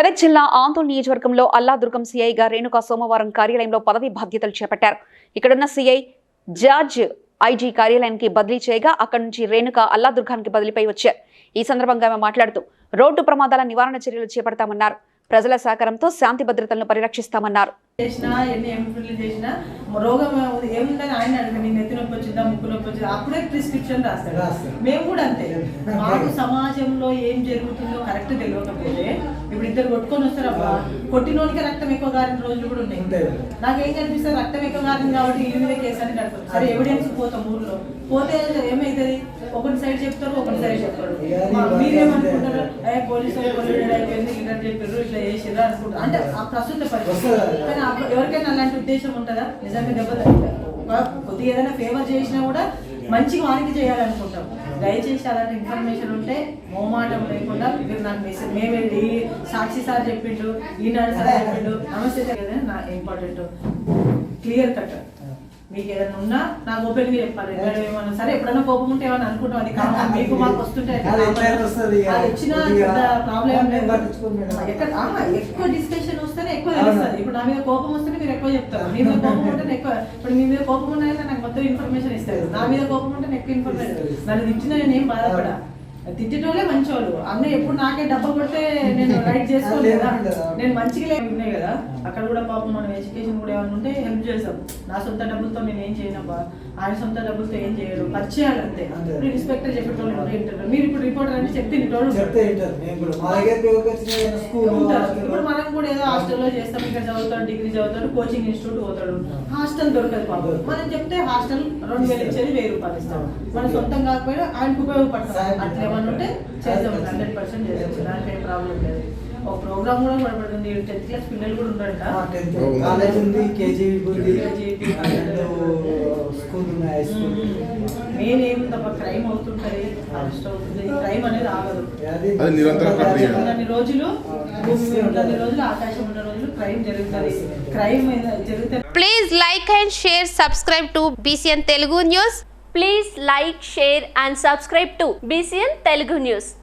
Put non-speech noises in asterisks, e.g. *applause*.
మెదక్ జిల్లా ఆందోళన నియోజకవర్గంలో అల్లాదుర్గం సీఐగా రేణుకా సోమవారం కార్యాలయంలో పదవి బాధ్యతలు చేపట్టారు. ఇక్కడున్న సీఐ జార్జ్ ఐజీ కార్యాలయానికి బదిలీ చేయగా అక్కడి నుంచి రేణుక అల్లాదుర్గానికి బదిలీపై వచ్చారు. ఈ సందర్భంగా ఆమె మాట్లాడుతూ రోడ్డు ప్రమాదాల నివారణ చర్యలు చేపడతామన్నారు. ప్రజల సహకారంతో శాంతి భద్రతలను పరిరక్షిస్తామన్నారు. చేసినా ఎన్ని ఎంపీలు చేసినా రోగం ఏముందని ఆయన అడగండి నీ నెత్తి నొప్పి వచ్చిందా ముక్కు నొప్పి వచ్చిందా? అప్పుడే ప్రిస్క్రిప్షన్ రాస్తాడు. మేము కూడా అంతే. మాకు సమాజంలో ఏం జరుగుతుందో కరెక్ట్ తెలియకపోతే ఇప్పుడు ఇద్దరు కొట్టుకొని వస్తారు అబ్బా. కొట్టినోడికి రక్తం ఎక్కువ గారిన రోజులు కూడా ఉన్నాయి. నాకేం కనిపిస్తుంది? రక్తం ఎక్కువ గారింది కాబట్టి ఈ మీద కేసు అని కడతారు సరే ఎవిడెన్స్ పోతాం ఊర్లో. పోతే ఏమైతుంది? ఒకటి సైడ్ చెప్తారు ఒకటి సైడ్ చెప్తారు. మీరేమనుకుంటారు అయ్యా పోలీసు అయిపోయింది ఇట్లా చెప్పారు ఇట్లా చేసారు అనుకుంటారు అంటే ఆ ప్రస్తుత పరిస్థితి. కానీ అప్పుడు ఎవరికైనా అలాంటి ఉద్దేశం ఉంటుందా? నిజంగా దెబ్బతింటారు కొద్దిగా ఏదైనా ఫేవర్ చేసినా కూడా మంచిగా వారికి చేయాలనుకుంటాం. దయచేసి అలాంటి ఇన్ఫర్మేషన్ ఉంటే మోమాటం లేకుండా మీరు నాకు మెసేజ్ మేము సాక్షి సార్ చెప్పిండు ఈనాడు సార్ చెప్పిండు నమస్తే కదా నా ఇంపార్టెంట్ క్లియర్ కట్ మీకు ఏదైనా ఉన్నా నాకు ఓపెన్గా చెప్పాలి ఏమన్నా సరే ఎప్పుడైనా కోపం ఉంటే ఏమన్నా అనుకుంటాం. అది కామన్. మీకు మాకు వస్తుంటే అది వచ్చినా ప్రాబ్లం ఎక్కువ డిస్కషన్ వస్తేనే ఎక్కువ. తెలుస్తుంది. ఇప్పుడు నా మీద కోపం వస్తేనే మీరు ఎక్కువ చెప్తారు. మీ మీద కోపం ఉంటే *laughs* ఎక్కువ ఇప్పుడు మీ మీద కోపం ఉన్నాయంటే నాకు మొత్తం ఇన్ఫర్మేషన్ ఇస్తారు. నా మీద కోపం ఉంటే ఎక్కువ ఇన్ఫర్మేషన్ నన్ను తిట్టినా నేను ఏం బాధపడా? తిట్టేటోళ్ళే మంచోళ్ళు. అన్న ఎప్పుడు నాకే డబ్బా కొడితే నేను *laughs* రైట్ చేసుకోలేదు. నేను మంచిగా ఉన్నాయి కదా. అక్కడ కూడా పాపం మనం ఎడ్యుకేషన్ కూడా ఏమైనా ఉంటే హెల్ప్ చేస్తాం. నా సొంత డబ్బులతో నేను ఏం చేయనబ్బా ఆయన సొంత డబ్బులతో ఏం చేయడు. పరిచయాలు అంతే. ఇన్స్పెక్టర్ చెప్పేటోళ్ళు మీరు ఇప్పుడు రిపోర్టర్ అంటే చెప్తే. హాస్టల్ ఇప్పుడు మనం కూడా ఏదో హాస్టల్లో చేస్తాం ఇక్కడ చదువుతాడు డిగ్రీ చదువుతాడు కోచింగ్ ఇన్స్టిట్యూట్ పోతాడు. హాస్టల్ దొరకదు పాపం. మనం చెప్తే హాస్టల్ రెండు వేలు ఇచ్చేది వెయ్యి రూపాయలు ఇస్తాం. మన సొంతం కాకపోయినా ఆయనకు ఉపయోగపడతాం. అట్లా ఏమన్నా ఉంటే చేద్దాం. హండ్రెడ్ పర్సెంట్ చేద్దాం దానికి ఏం ప్రాబ్లం లేదు. ఒక ప్రోగ్రామ్ కూడా పడబడుతుంది టెన్త్ క్లాస్ పిల్లలు కూడా ఉన్నారట కాలేజ్ ఉంది కేజీ ఉంది. School high school. మెయిన్ ఏముందబ్బా క్రైమ్ అవుతుంటది అరెస్ట్ అవుతుంది క్రైమ్ అనేది ఆగదు. ఉన్నన్ని రోజులు భూమి మీద ఉన్నన్ని రోజులు ఆకాశం ఉన్న రోజులు క్రైమ్ జరుగుతుంది క్రైమ్ జరుగుతుంది Please like and share, subscribe to BCN Telugu News. Please like, share and subscribe to BCN Telugu News.